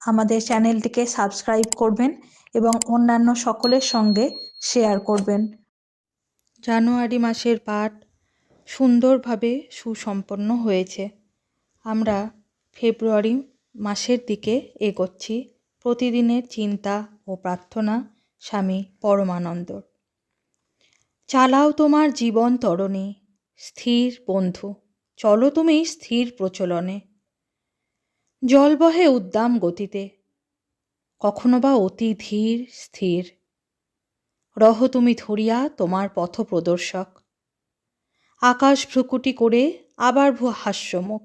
আমাদের চ্যানেলটিকে সাবস্ক্রাইব করবেন এবং অন্যান্য সকলের সঙ্গে শেয়ার করবেন। জানুয়ারি মাসের পাঠ সুন্দরভাবে সুসম্পন্ন হয়েছে। আমরা ফেব্রুয়ারি মাসের দিকে এগোচ্ছি। প্রতিদিনের চিন্তা ও প্রার্থনা, স্বামী পরমানন্দর চালাও তোমার জীবন তরণী, স্থির বন্ধু। চলো তুমি স্থির প্রচলনে। জল বহে উদ্দাম গতিতে। কখনো বা অতি ধীর, স্থির। রহ তুমি ধরিয়া তোমার পথ প্রদর্শক। আকাশ ভ্রুকুটি করে আবার ভু হাস্যমুখ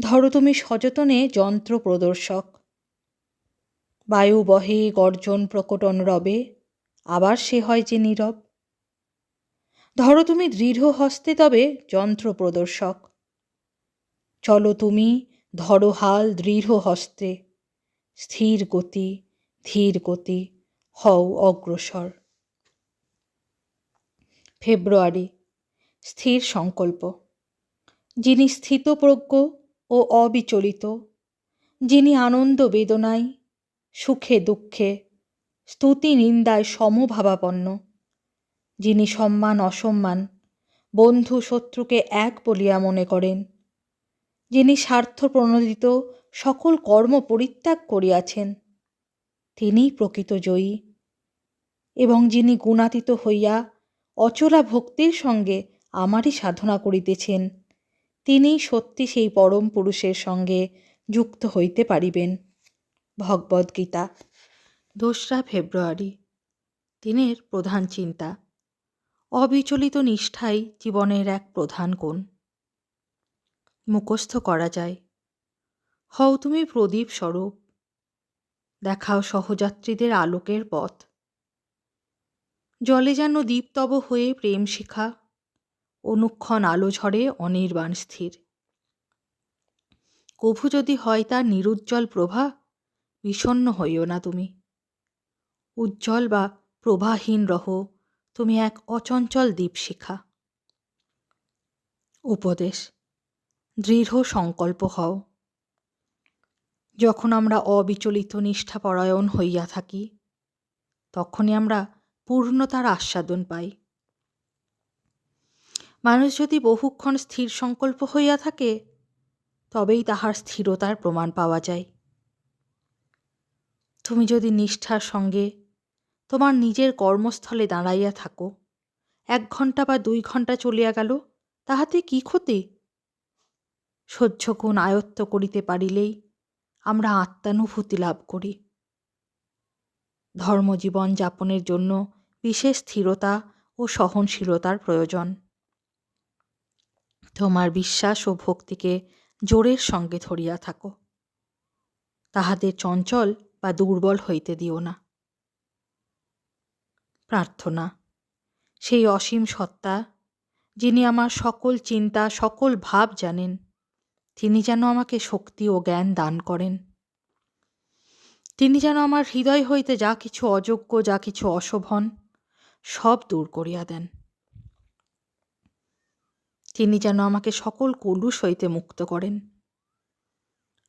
ধরো তুমি সযতনে যন্ত্র প্রদর্শক। বায়ু বহে গর্জন প্রকটন রবে, আবার সে হয় যে নীরব। ধরো তুমি দৃঢ় হস্তে তবে যন্ত্র প্রদর্শক। চলো তুমি ধরো হাল দৃঢ় হস্তে, স্থির গতি, ধীর গতি, হও অগ্রসর। ফেব্রুয়ারি, স্থির সংকল্প। যিনি স্থিতপ্রজ্ঞ ও অবিচলিত, যিনি আনন্দ বেদনায়, সুখে দুঃখে, স্তুতি নিন্দায় সমভাবাপন্ন, যিনি সম্মান অসম্মান, বন্ধু শত্রুকে এক বলিয়া মনে করেন যিনি স্বার্থ প্রণোদিত সকল কর্ম পরিত্যাগ করিয়াছেন তিনিই প্রকৃত জয়ী। এবং যিনি গুণাতীত হইয়া অচলা ভক্তির সঙ্গে আমারই সাধনা করিতেছেন, তিনি সত্যি সেই পরম পুরুষের সঙ্গে যুক্ত হইতে পারিবেন। ভগবদ্গীতা দোসরা ফেব্রুয়ারি। দিনের প্রধান চিন্তা। অবিচলিত নিষ্ঠাই জীবনের এক প্রধান কোণ। মুখস্থ করা যায়। হও তুমি প্রদীপ স্বরূপ। দেখাও সহযাত্রীদের আলোকের পথ। জলে যেন দ্বীপতব হয়ে প্রেম শিখা। অনুক্ষণ আলো ঝরে অনির্বাণ স্থির। কভু যদি হয় তার নিরুজ্জ্বল প্রভা বিষণ্ন হইও না তুমি। উজ্জ্বল বা প্রভাহীন রহ, তুমি এক অচঞ্চল দীপশিখা। উপদেশ। দৃঢ় সংকল্প হও। যখন আমরা অবিচলিত নিষ্ঠাপরায়ণ হইয়া থাকি, তখনই আমরা পূর্ণতার আস্বাদন পাই। মানুষ যদি বহুক্ষণ স্থির সংকল্প হইয়া থাকে, তবেই তাহার স্থিরতার প্রমাণ পাওয়া যায়। তুমি যদি নিষ্ঠার সঙ্গে তোমার নিজের কর্মস্থলে দাঁড়াইয়া থাকো, এক ঘণ্টা বা দুই ঘণ্টা চলিয়া গেল, তাহাতে কি ক্ষতি? সহ্য গুণ আয়ত্ত করিতে পারিলেই আমরা আত্মানুভূতি লাভ করি। ধর্মজীবন যাপনের জন্য বিশেষ স্থিরতা ও সহনশীলতার প্রয়োজন। তোমার বিশ্বাস ও ভক্তিকে জোরের সঙ্গে ধরিয়া থাকো। তাহাদের চঞ্চল বা দুর্বল হইতে দিও না। প্রার্থনা, সেই অসীম সত্তা যিনি আমার সকল চিন্তা, সকল ভাব জানেন তিনি যেন আমাকে শক্তি ও জ্ঞান দান করেন। তিনি যেন আমার হৃদয় হইতে যা কিছু অযোগ্য, যা কিছু অশোভন, সব দূর করিয়া দেন। তিনি যেন আমাকে সকল কলুষ হইতে মুক্ত করেন।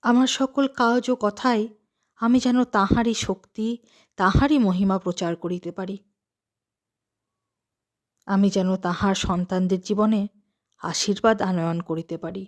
আমার সকল কাজ ও কথায় আমি যেন তাহারই শক্তি, তাহারই মহিমা প্রচার করিতে পারি। আমি যেন তাহার সন্তানদের জীবনে আশীর্বাদ আনয়ন করিতে পারি।